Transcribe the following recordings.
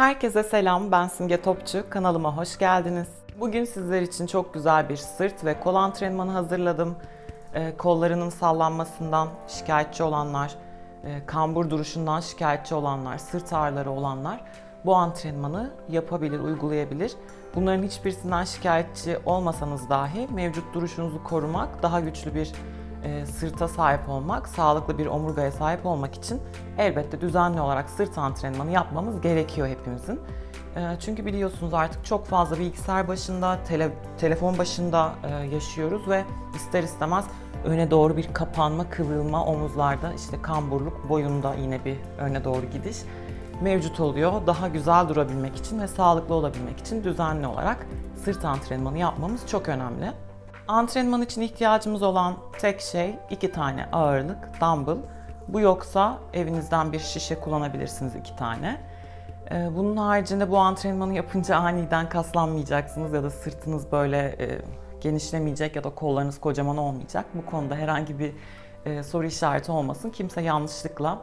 Herkese selam, ben Simge Topçu. Kanalıma hoş geldiniz. Bugün sizler için çok güzel bir sırt ve kol antrenmanı hazırladım. Ee, kollarının sallanmasından şikayetçi olanlar, e, kambur duruşundan şikayetçi olanlar, sırt ağrıları olanlar bu antrenmanı yapabilir, uygulayabilir. Bunların hiçbirisinden şikayetçi olmasanız dahi mevcut duruşunuzu korumak, daha güçlü bir e, sırta sahip olmak, sağlıklı bir omurgaya sahip olmak için elbette düzenli olarak sırt antrenmanı yapmamız gerekiyor hepimizin. E, çünkü biliyorsunuz artık çok fazla bilgisayar başında, tele, telefon başında e, yaşıyoruz ve ister istemez öne doğru bir kapanma, kıvrılma omuzlarda, işte kamburluk, boyunda yine bir öne doğru gidiş mevcut oluyor. Daha güzel durabilmek için ve sağlıklı olabilmek için düzenli olarak sırt antrenmanı yapmamız çok önemli. Antrenman için ihtiyacımız olan tek şey iki tane ağırlık, dumbbell. Bu yoksa evinizden bir şişe kullanabilirsiniz iki tane. Ee, Bunun haricinde bu antrenmanı yapınca aniden kaslanmayacaksınız ya da sırtınız böyle e, genişlemeyecek ya da kollarınız kocaman olmayacak. Bu konuda herhangi bir e, soru işareti olmasın. Kimse yanlışlıkla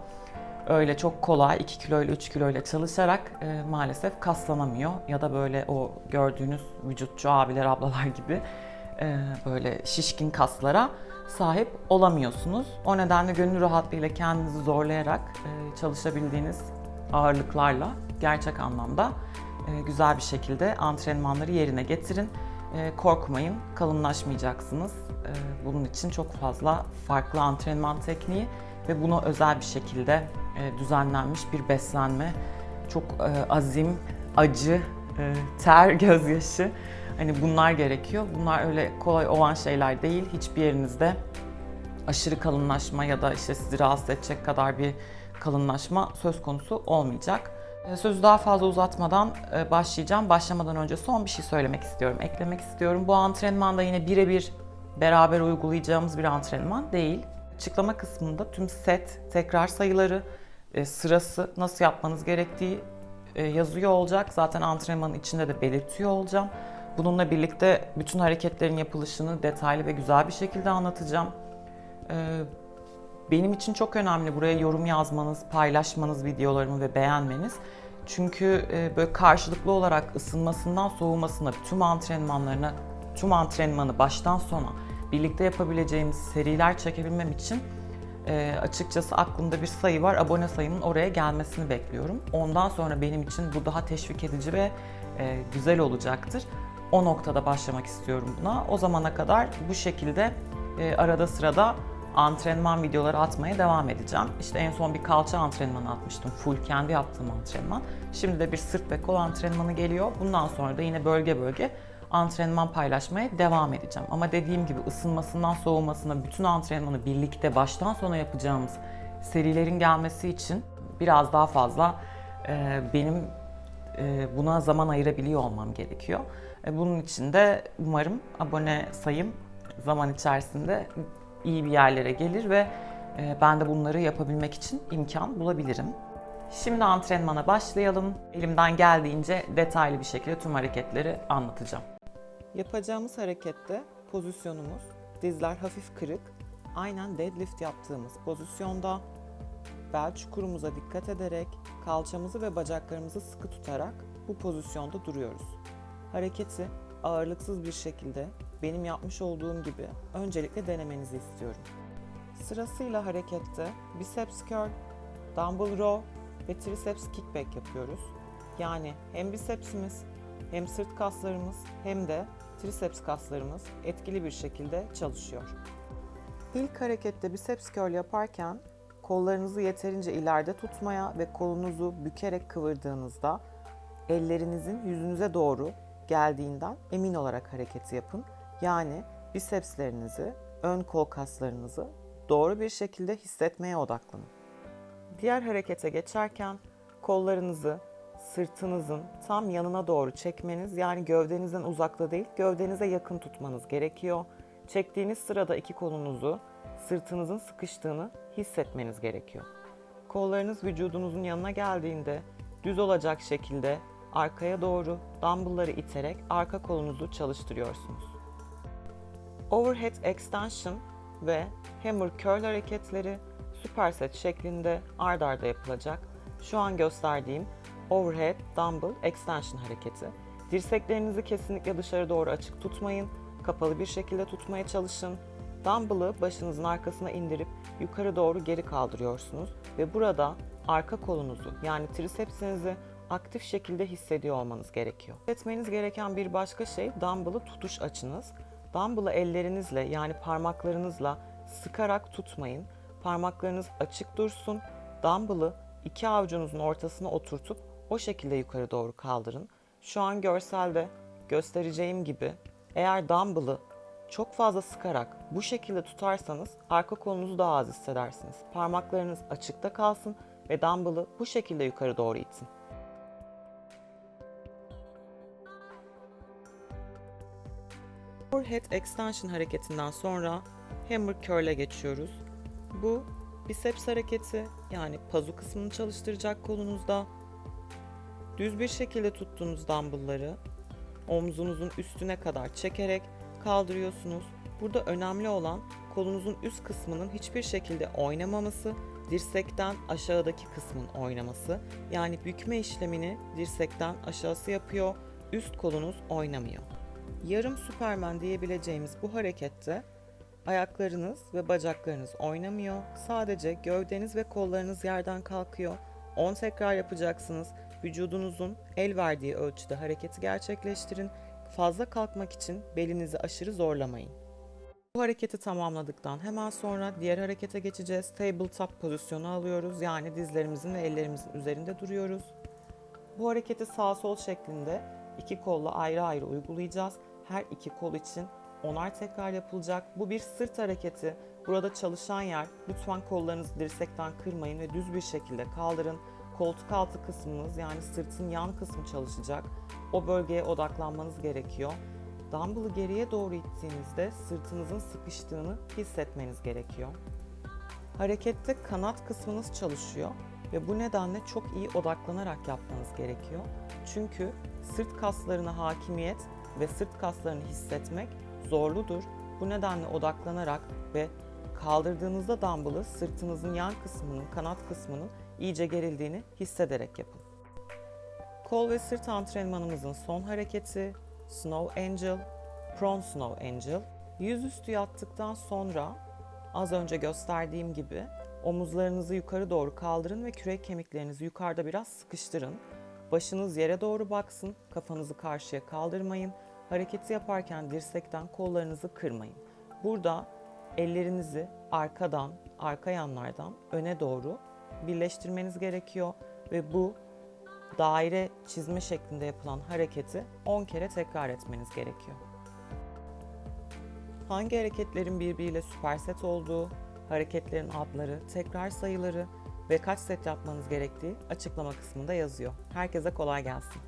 öyle çok kolay 2 kilo ile 3 kilo ile çalışarak e, maalesef kaslanamıyor ya da böyle o gördüğünüz vücutçu abiler ablalar gibi böyle şişkin kaslara sahip olamıyorsunuz. O nedenle gönül rahatlığıyla kendinizi zorlayarak e, çalışabildiğiniz ağırlıklarla gerçek anlamda e, güzel bir şekilde antrenmanları yerine getirin. E, korkmayın, kalınlaşmayacaksınız. E, bunun için çok fazla farklı antrenman tekniği ve buna özel bir şekilde e, düzenlenmiş bir beslenme, çok e, azim, acı, e, ter, gözyaşı hani bunlar gerekiyor. Bunlar öyle kolay olan şeyler değil. Hiçbir yerinizde aşırı kalınlaşma ya da işte sizi rahatsız edecek kadar bir kalınlaşma söz konusu olmayacak. E, Sözü daha fazla uzatmadan e, başlayacağım. Başlamadan önce son bir şey söylemek istiyorum, eklemek istiyorum. Bu antrenmanda yine birebir beraber uygulayacağımız bir antrenman değil. Açıklama kısmında tüm set, tekrar sayıları, e, sırası, nasıl yapmanız gerektiği e, yazıyor olacak. Zaten antrenmanın içinde de belirtiyor olacağım. Bununla birlikte bütün hareketlerin yapılışını detaylı ve güzel bir şekilde anlatacağım. E, Benim için çok önemli buraya yorum yazmanız, paylaşmanız videolarımı ve beğenmeniz. Çünkü e, böyle karşılıklı olarak ısınmasından soğumasına, tüm antrenmanlarına, tüm antrenmanı baştan sona birlikte yapabileceğimiz seriler çekebilmem için e, açıkçası aklımda bir sayı var. Abone sayımın oraya gelmesini bekliyorum. Ondan sonra benim için bu daha teşvik edici ve e, güzel olacaktır. O noktada başlamak istiyorum buna. O zamana kadar bu şekilde e, arada sırada antrenman videoları atmaya devam edeceğim. İşte en son bir kalça antrenmanı atmıştım. Full kendi yaptığım antrenman. Şimdi de bir sırt ve kol antrenmanı geliyor. Bundan sonra da yine bölge bölge antrenman paylaşmaya devam edeceğim. Ama dediğim gibi ısınmasından soğumasına bütün antrenmanı birlikte baştan sona yapacağımız serilerin gelmesi için biraz daha fazla e, benim e, buna zaman ayırabiliyor olmam gerekiyor. E, bunun için de umarım abone sayım zaman içerisinde iyi bir yerlere gelir ve e, ben de bunları yapabilmek için imkan bulabilirim. Şimdi antrenmana başlayalım. Elimden geldiğince detaylı bir şekilde tüm hareketleri anlatacağım. Yapacağımız harekette pozisyonumuz dizler hafif kırık, aynen deadlift yaptığımız pozisyonda bel çukurumuza dikkat ederek kalçamızı ve bacaklarımızı sıkı tutarak bu pozisyonda duruyoruz. Hareketi ağırlıksız bir şekilde benim yapmış olduğum gibi öncelikle denemenizi istiyorum. Sırasıyla harekette biceps curl, dumbbell row ve triceps kickback yapıyoruz. Yani hem bicepsimiz hem sırt kaslarımız hem de triceps kaslarımız etkili bir şekilde çalışıyor. İlk harekette biceps curl yaparken kollarınızı yeterince ileride tutmaya ve kolunuzu bükerek kıvırdığınızda ellerinizin yüzünüze doğru geldiğinden emin olarak hareketi yapın. Yani bisepslerinizi, ön kol kaslarınızı doğru bir şekilde hissetmeye odaklanın. Diğer harekete geçerken kollarınızı sırtınızın tam yanına doğru çekmeniz yani gövdenizden uzakta değil gövdenize yakın tutmanız gerekiyor. Çektiğiniz sırada iki kolunuzu sırtınızın sıkıştığını hissetmeniz gerekiyor. Kollarınız vücudunuzun yanına geldiğinde düz olacak şekilde arkaya doğru dumbbellları iterek arka kolunuzu çalıştırıyorsunuz. Overhead extension ve hammer curl hareketleri superset şeklinde ard arda yapılacak. Şu an gösterdiğim Overhead Dumbbell Extension hareketi. Dirseklerinizi kesinlikle dışarı doğru açık tutmayın. Kapalı bir şekilde tutmaya çalışın. Dumbbell'ı başınızın arkasına indirip yukarı doğru geri kaldırıyorsunuz ve burada arka kolunuzu yani trisepsinizi aktif şekilde hissediyor olmanız gerekiyor. Etmeniz gereken bir başka şey dumbbell'ı tutuş açınız. Dumbbell'ı ellerinizle yani parmaklarınızla sıkarak tutmayın. Parmaklarınız açık dursun. Dumbbell'ı iki avucunuzun ortasına oturtup o şekilde yukarı doğru kaldırın. Şu an görselde göstereceğim gibi eğer dumbbell'ı çok fazla sıkarak bu şekilde tutarsanız arka kolunuzu daha az hissedersiniz. Parmaklarınız açıkta kalsın ve dumbbell'ı bu şekilde yukarı doğru itin. Forehead extension hareketinden sonra hammer curl'e geçiyoruz. Bu biceps hareketi yani pazu kısmını çalıştıracak kolunuzda. Düz bir şekilde tuttuğunuz dumbbellları omzunuzun üstüne kadar çekerek kaldırıyorsunuz. Burada önemli olan kolunuzun üst kısmının hiçbir şekilde oynamaması, dirsekten aşağıdaki kısmın oynaması. Yani bükme işlemini dirsekten aşağısı yapıyor, üst kolunuz oynamıyor. Yarım süpermen diyebileceğimiz bu harekette ayaklarınız ve bacaklarınız oynamıyor. Sadece gövdeniz ve kollarınız yerden kalkıyor. 10 tekrar yapacaksınız. Vücudunuzun el verdiği ölçüde hareketi gerçekleştirin. Fazla kalkmak için belinizi aşırı zorlamayın. Bu hareketi tamamladıktan hemen sonra diğer harekete geçeceğiz. Tabletop pozisyonu alıyoruz. Yani dizlerimizin ve ellerimizin üzerinde duruyoruz. Bu hareketi sağ sol şeklinde iki kolla ayrı ayrı uygulayacağız. Her iki kol için onar tekrar yapılacak. Bu bir sırt hareketi. Burada çalışan yer lütfen kollarınızı dirsekten kırmayın ve düz bir şekilde kaldırın. Koltuk altı kısmınız yani sırtın yan kısmı çalışacak. O bölgeye odaklanmanız gerekiyor. Dumbbell'ı geriye doğru ittiğinizde sırtınızın sıkıştığını hissetmeniz gerekiyor. Harekette kanat kısmınız çalışıyor ve bu nedenle çok iyi odaklanarak yapmanız gerekiyor. Çünkü sırt kaslarına hakimiyet ve sırt kaslarını hissetmek zorludur. Bu nedenle odaklanarak ve kaldırdığınızda dumbbell'ı sırtınızın yan kısmının, kanat kısmının iyice gerildiğini hissederek yapın. Kol ve sırt antrenmanımızın son hareketi Snow Angel, Prone Snow Angel. Yüzüstü yattıktan sonra az önce gösterdiğim gibi omuzlarınızı yukarı doğru kaldırın ve kürek kemiklerinizi yukarıda biraz sıkıştırın. Başınız yere doğru baksın, kafanızı karşıya kaldırmayın. Hareketi yaparken dirsekten kollarınızı kırmayın. Burada ellerinizi arkadan, arka yanlardan öne doğru birleştirmeniz gerekiyor ve bu daire çizme şeklinde yapılan hareketi 10 kere tekrar etmeniz gerekiyor. Hangi hareketlerin birbiriyle süperset olduğu, hareketlerin adları, tekrar sayıları ve kaç set yapmanız gerektiği açıklama kısmında yazıyor. Herkese kolay gelsin.